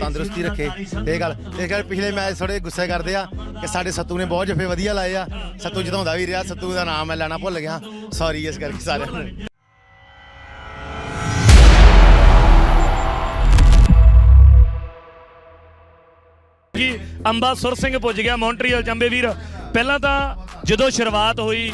ਤੰਦਰੁਸਤੀ ਰੱਖੇ। ਇਹ ਗੱਲ ਇਹ ਗੱਲ ਪਿਛਲੇ ਮੈਚ ਥੋੜੇ ਗੁੱਸੇ ਕਰਦੇ ਆ ਕਿ ਸਾਡੇ ਸੱਤੂ ਨੇ ਬਹੁਤ ਜਫੇ ਵਧੀਆ ਲਾਏ ਆ। ਸੱਤੂ ਜਿਤਾਉਂਦਾ ਵੀ ਰਿਹਾ, ਸੱਤੂ ਦਾ ਨਾਮ ਮੈਂ ਲੈਣਾ ਭੁੱਲ ਗਿਆ। ਸੌਰੀ ਇਸ ਕਰਕੇ ਸਾਰਿਆਂ ਨੂੰ। ਕਿ ਅੰਬਾ ਸੁਰ ਸਿੰਘ ਪੁੱਜ ਗਿਆ, ਮੌਂਟਰੀਅਲ ਚੰਬੇ ਵੀਰ। ਪਹਿਲਾਂ ਤਾਂ ਜਦੋਂ ਸ਼ੁਰੂਆਤ ਹੋਈ,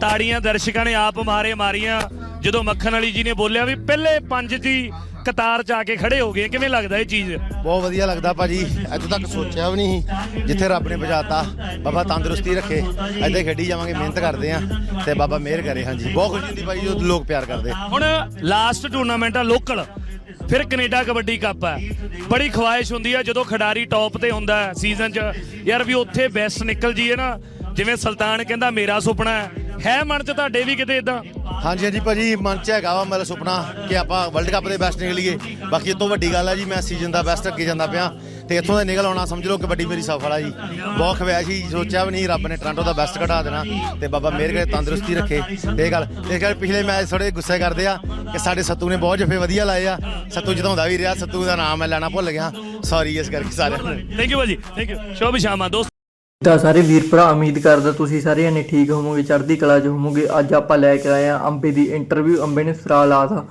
ਤਾੜੀਆਂ ਦਰਸ਼ਕਾਂ ਨੇ ਆਪ ਮਾਰੇ ਮਾਰੀਆਂ ਜਦੋਂ ਮੱਖਣ ਵਾਲੀ ਜੀ ਨੇ ਬੋਲਿਆ ਵੀ ਪਹਿਲੇ ਪੰਜ ਜੀ ਕਤਾਰ ਚ ਆ ਕੇ ਖੜੇ ਹੋ ਗਏ। ਕਿਵੇਂ ਲੱਗਦਾ ਇਹ ਚੀਜ਼? ਬਹੁਤ ਵਧੀਆ ਲੱਗਦਾ ਭਾਜੀ। ਅੱਜ ਤੱਕ ਸੋਚਿਆ ਵੀ ਨਹੀਂ ਸੀ ਜਿੱਥੇ ਰੱਬ ਨੇ ਪਹੁੰਚਾਤਾ ਬਾਬਾ ਤੰਦਰੁਸਤੀ ਰੱਖੇ। ਏਦਾਂ ਖੇਡੀ ਜਾਵਾਂਗੇ ਮਿਹਨਤ ਕਰਦੇ ਆ ਤੇ ਬਾਬਾ ਮਿਹਰ ਕਰੇ। ਹਾਂਜੀ ਬਹੁਤ ਖੁਸ਼ੀ ਹੁੰਦੀ ਭਾਜੀ ਜਦੋਂ ਲੋਕ ਪਿਆਰ ਕਰਦੇ। ਹੁਣ ਲਾਸਟ ਟੂਰਨਾਮੈਂਟ ਆ ਲੋਕਲ ਫਿਰ ਕੈਨੇਡਾ ਕਬੱਡੀ ਕੱਪ ਹੈ ਬੜੀ ਖੁਆਇਸ਼ ਹੁੰਦੀ ਹੈ ਜਦੋਂ ਖਿਡਾਰੀ ਟੌਪ ਤੇ ਹੁੰਦਾ ਸੀਜ਼ਨ 'ਚ। ਯਾਰ ਵੀ ਉੱਥੇ ਬੈਸਟ ਨਿਕਲ ਜੀਏ ਨਾ। ਜਿਵੇਂ ਸੁਲਤਾਨ ਕਹਿੰਦਾ ਮੇਰਾ ਸੁਪਨਾ ਹੈ। ਹੈ ਮਨ 'ਚ ਤੁਹਾਡੇ ਵੀ ਕਿਤੇ ਇਦਾਂ ਹਾਂਜੀ ਹਾਂਜੀ ਭਾਜੀ ਮਨ ਚ ਹੈਗਾ ਵਾ ਮੇਰਾ ਸੁਪਨਾ ਕਿ ਆਪਾਂ ਵਰਲਡ ਕੱਪ ਦੇ ਬੈਸਟ ਨਿਕਲੀਏ। ਬਾਕੀ ਇਹ ਤੋਂ ਵੱਡੀ ਗੱਲ ਹੈ ਜੀ ਮੈਂ ਸੀਜ਼ਨ ਦਾ ਬੈਸਟ ਅੱਗੇ ਜਾਂਦਾ ਪਿਆ। ਤੇ ਇੱਥੋਂ ਦਾ ਨਿਕਲ ਆਉਣਾ ਸਮਝ ਲਓ ਕਬੱਡੀ ਮੇਰੀ ਸਫਲ ਆ ਜੀ। ਬਹੁਤ ਖਵਿਆ ਸੀ ਸੋਚਿਆ ਵੀ ਨਹੀਂ ਰੱਬ ਨੇ ਟ੍ਰਾਂਟੋ ਦਾ ਬੈਸਟ ਘਟਾ ਦੇਣਾ ਤੇ ਬਾਬਾ ਮਿਹਰ ਕਰੇ ਤੰਦਰੁਸਤੀ ਰੱਖੇ। ਇਹ ਗੱਲ ਇਹ ਗੱਲ ਪਿਛਲੇ ਮੈਚ ਥੋੜੇ ਗੁੱਸੇ ਕਰਦੇ ਆ ਕਿ ਸਾਡੇ ਸੱਤੂ ਨੇ ਬਹੁਤ ਜਫੇ ਵਧੀਆ ਲਾਏ ਆ। ਸੱਤੂ ਜਿਤਾਉਂਦਾ ਵੀ ਰਿਹਾ ਸੱਤੂ ਦਾ ਨਾਮ ਮੈਂ ਲੈਣਾ ਭੁੱਲ ਗਿਆ। ਸੌਰੀ ਇਸ ਕਰਕੇ ਸਾਰਿਆਂ ਨੂੰ। ਥੈਂਕ ਯੂ ਭਾਜੀ ਥੈਂਕ ਯੂ ਸ਼ੋਭ ਸ਼ਾਮਾ ਦੋਸਤ। ਤਾਂ ਸਾਰੇ ਵੀਰ ਭਰਾ, ਉਮੀਦ ਕਰਦਾ ਤੁਸੀਂ ਸਾਰੇ ਜਣੇ ਠੀਕ ਹੋਵੋਗੇ, ਚੜ੍ਹਦੀ ਕਲਾ 'ਚ ਹੋਵੋਗੇ। ਅੱਜ ਆਪਾਂ ਲੈ ਕੇ ਆਏ ਆ ਅੰਬੇ ਦੀ ਇੰਟਰਵਿਊ ਅੰਬੇ ਨੇ ਸਰਾ ਲਾਤਾ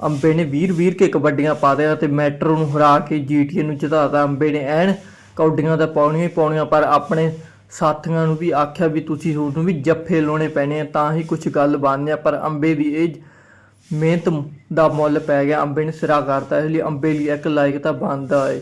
ਅੰਬੇ ਨੇ ਵੀਰ ਵੀਰ ਕੇ ਕਬੱਡੀਆਂ ਪਾ ਦਿਆ ਤੇ ਮੈਟਰੋ ਨੂੰ ਹਰਾ ਕੇ ਜੀਟੀਏ ਨੂੰ ਜਿਤਾਤਾ ਅੰਬੇ ਨੇ ਐਨ ਕੌਡੀਆਂ ਤਾਂ ਪਾਉਣੀਆਂ ਹੀ ਪਾਉਣੀਆਂ, ਪਰ ਆਪਣੇ ਸਾਥੀਆਂ ਨੂੰ ਵੀ ਆਖਿਆ ਵੀ ਤੁਸੀਂ ਤੁਹਾਨੂੰ ਵੀ ਜੱਫੇ ਲਾਉਣੇ ਪੈਣੇ ਆ, ਤਾਂ ਹੀ ਕੁਝ ਗੱਲ ਬਣਨੀ ਆ। ਪਰ ਅੰਬੇ ਦੀ ਇਹ ਮਿਹਨਤ ਦਾ ਮੁੱਲ ਪੈ ਗਿਆ। ਅੰਬੇ ਨੇ ਸਿਰਾ ਕਰਤਾ, ਇਸ ਲਈ ਅੰਬੇ ਲਈ ਇੱਕ ਲਾਇਕ ਤਾਂ ਬਣਦਾ ਏ।